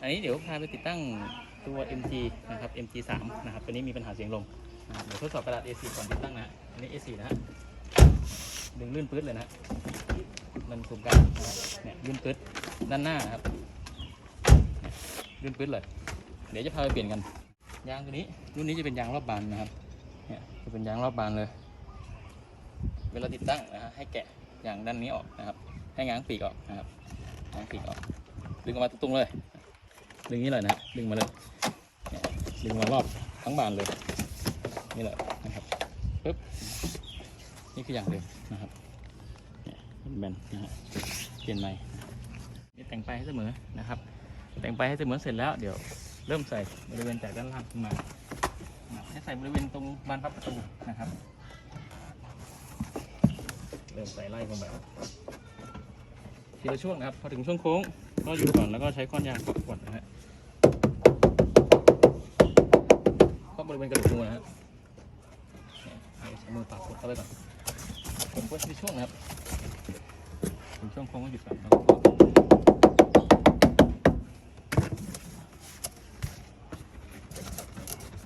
อันนี้เดี๋ยวพาไปติดตั้งตัว MG นะครับ MG 3นะครับตัวนี้มีปัญหาเสียงลมนะครับเดี๋ยวทดสอบกระดาษ A4 ก่อนติดตั้งนะฮะอันนี้ A4 นะฮะดึงลื่นปื๊ดเลยนะฮะมันถูกกันนะฮะเนี่ยลื่นปื๊ดด้านหน้านะครับลื่นปื๊ดเลย เดี๋ยวจะพาไปเปลี่ยนกัน ยางตัวนี้รุ่นนี้จะเป็นยางรอบบานนะครับ เนี่ยจะเป็นยางรอบบานเลย เวลาติดตั้งนะฮะให้แกะยางด้านนี้ออกนะครับ ให้ง้างปีกออกนะครับง้างปีกออก ดึงออกมาตรงๆเลย ดึงนี้เลยนะดึงมาเลยเนี่ยดึงมารอบทั้งบานเลย นี่แหละนะครับปึ๊บนี่คืออย่างเดิมนะครับเนี่ยเป็นแบนนะฮะเปลี่ยนใหม่นี่แต่งไปให้เสมอนะครับ แต่งไปให้เสมอเสร็จแล้วเดี๋ยวเริ่มใส่บริเวณจากด้านล่างขึ้นมาให้ใส่บริเวณตรงบานพับประตูนะครับ เริ่มใส่ไล่ลงไปทีละช่วงนะครับ พอถึงช่วงโค้ง ก็หยุดก่อนแล้วก็ใช้ค้อนยางกดกดนะฮะก็บริเวณกระดูกงูนะฮะใช้มือปากกดเข้าไปก่อนกดไว้ทีช่วงนะครับถึงช่วงโค้งก็หยุดก่อนแล้วก็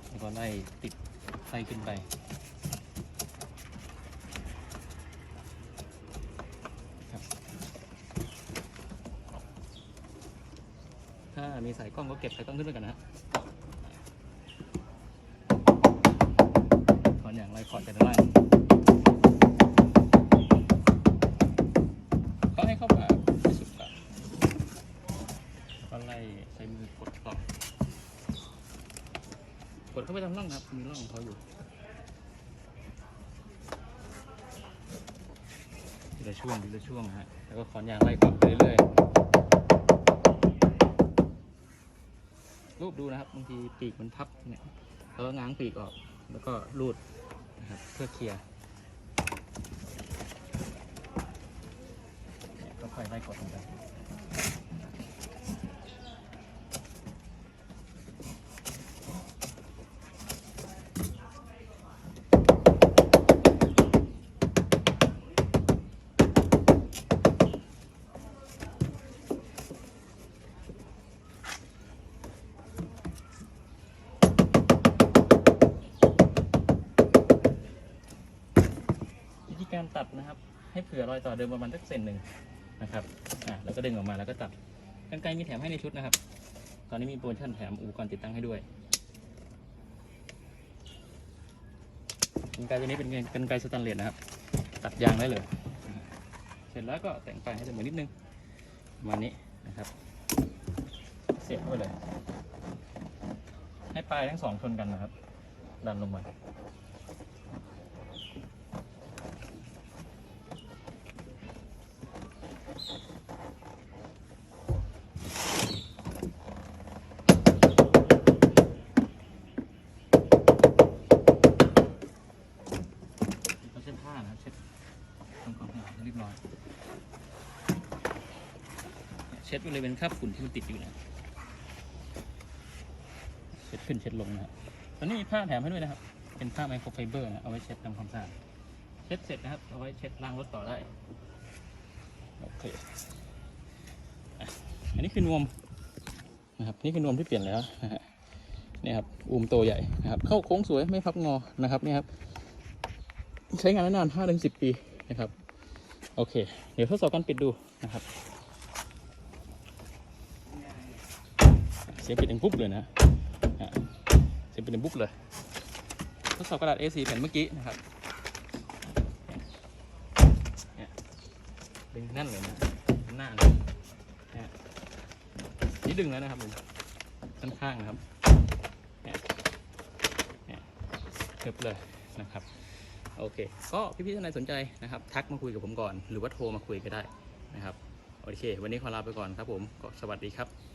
แล้วก็ไล่ติดไล่ขึ้นไป ถ้ามีสายกล้องก็เก็บสายกล้องขึ้นด้วยกันนะฮะถอนอย่างไรขอดจากด้านล่างก็ให้เข้ามาที่สุดก่อนก็ไล่ใช้มือกดต่อกดเข้าไปตามร่องนะครับมีร่องของเขาอยู่ทีละช่วงทีละช่วงนะฮะ แล้วก็ขอนยางไล่ขอดไปเรื่อยๆ ปดูนะครับบางทีปีกมันพับเนี่ยเราก็ง้างปีกออกแล้วก็รูดนะครับเพื่อเคลียร์ก็ค่อยไล่กดลงไปารตัดนะครับ ให้เผื่อรอยต่อเดิมประมาณสักเซนหนึ่งนะครับอะแล้วก็ดึงออกมาแล้วก็ตัดกันไกรมีแถมให้ในชุดนะครับ ตอนนี้มีโปรโมชั่นแถมอุปกรณ์ติดตั้งให้ด้วยกันไกรตัวนี้เป็นกันไกรสแตนเลสนะครับ ตัดยางได้เลย เสร็จแล้วก็แต่งไปให้เสมอนิดนึงประมาณนี้นะครับ เสียบเข้าไปเลย ให้ปลายทั้งสองชนกันนะครับ ดันลงมา เราเช็ด ผ้านะครับเช็ดทำความสะอาดให้เรียบร้อยเช็ดบริเวณคราบฝุ่นที่มันติดอยู่นะเช็ดขึ้นเช็ดลงนะครับตอนนี้มีผ้าแถมให้ด้วยนะครับ เป็นผ้าไมโครไฟเบอร์นะเอาไว้เช็ดทำความสะอาดเช็ดเสร็จนะครับเอาไว้เช็ดล้างรถต่อได้โอเคอันนี้คือนวมนะครับนี่คือนวมที่เปลี่ยนแล้วนะฮะนี่ครับอูมโตใหญ่นะครับ เข้าโค้งสวยไม่พับงอนะครับนี่ครับ ใช้งานได้นาน5ถึง10ปีนะครับ โอเค เดี๋ยวทดสอบการปิดดูนะครับเสียงปิดดังปุ๊บเลยนะเสียงปิดดังปุ๊บเลย ทดสอบกระดาษ A4 แผ่นเมื่อกี้นะครับเนี่ยดึงแน่นเลยนะหน้าเลยนี่ยนี่ดึงแล้วนะครับผมด้านข้างนะครับเนี่ยเนี่ยเกือบเลยนะครับ โอเค ก็พี่ๆท่านใดสนใจนะครับทักมาคุยกับผมก่อน หรือว่าโทรมาคุยก็ได้นะครับ โอเค วันนี้ขอลาไปก่อนครับผมก็สวัสดีครับ